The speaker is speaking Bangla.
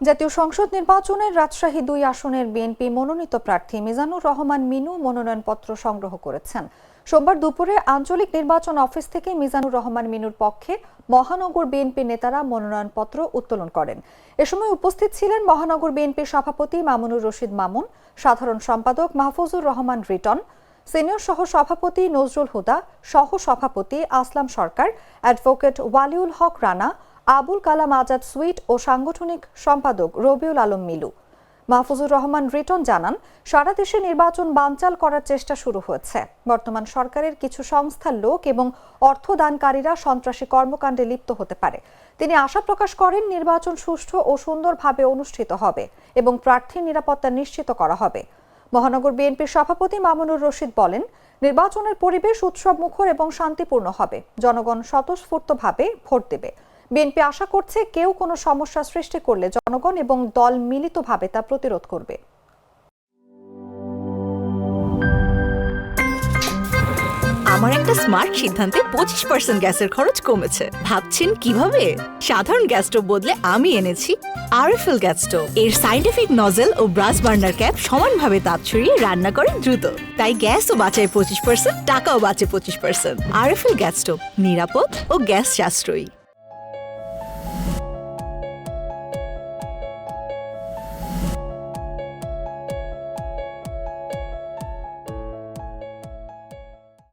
জাতীয় সংসদ নির্বাচনের রাজশাহী দুই আসনের বিএনপি মনোনীত প্রার্থী মিজানুর রহমান মিনু মনোনয়নপত্র সংগ্রহ করেছেন। সোমবার দুপুরে আঞ্চলিক নির্বাচন অফিস থেকে মিজানুর রহমান মিনুর পক্ষে মহানগর বিএনপি নেতারা মনোনয়নপত্র উত্তোলন করেন। এ সময় উপস্থিত ছিলেন মহানগর বিএনপির সভাপতি মামুনুর রশিদ মামুন, সাধারণ সম্পাদক মাহফুজুর রহমান রিটন, সিনিয়র সহ সভাপতি নজরুল হুদা সহ সভাপতি আসলাম সরকার, অ্যাডভোকেট ওয়ালিউল হক রানা আবুল কালাম আজাদ সুইট ও সাংগঠনিক সম্পাদক রবিউল আলম মিলু। মাহফুজুর রহমান রিটন জানান, সারা দেশে নির্বাচন বানচাল করার চেষ্টা শুরু হয়েছে। বর্তমান সরকারের কিছু সংস্থার লোক এবং অর্থদানকারীরা সন্ত্রাসী কর্মকাণ্ডে লিপ্ত হতে পারে। তিনি আশা প্রকাশ করেন, নির্বাচন সুষ্ঠু ও সুন্দরভাবে অনুষ্ঠিত হবে এবং প্রার্থীর নিরাপত্তা নিশ্চিত করা হবে। মহানগর বিএনপির সভাপতি মামুনুর রশিদ বলেন, নির্বাচনের পরিবেশ উৎসব মুখর এবং শান্তিপূর্ণ হবে। জনগণ স্বতঃস্ফূর্তভাবে ভোট দেবে। বিএনপি আশা করছে কেউ কোনো সমস্যা সৃষ্টি করলে জনগণ এবং দল মিলিতভাবে তা প্রতিরোধ করবে। আমার একটা স্মার্ট সিদ্ধান্তে পঁচিশ পার্সেন্ট গ্যাসের খরচ কমেছে। ভাবছেন কীভাবে? সাধারণ গ্যাস স্টোভ বদলে আমি এনেছি আরএফএল গ্যাস স্টোভ। এর সাইন্টিফিক নজেল ও ব্রাস বার্নার ক্যাপ সমানভাবে তাপ ছড়িয়ে রান্না করে দ্রুত। তাই গ্যাসও বাঁচায় পঁচিশ পার্সেন্ট টাকাও বাঁচে পঁচিশ পার্সেন্ট আরএফএল গ্যাস স্টোভ নিরাপদ ও গ্যাস সাশ্রয়ী।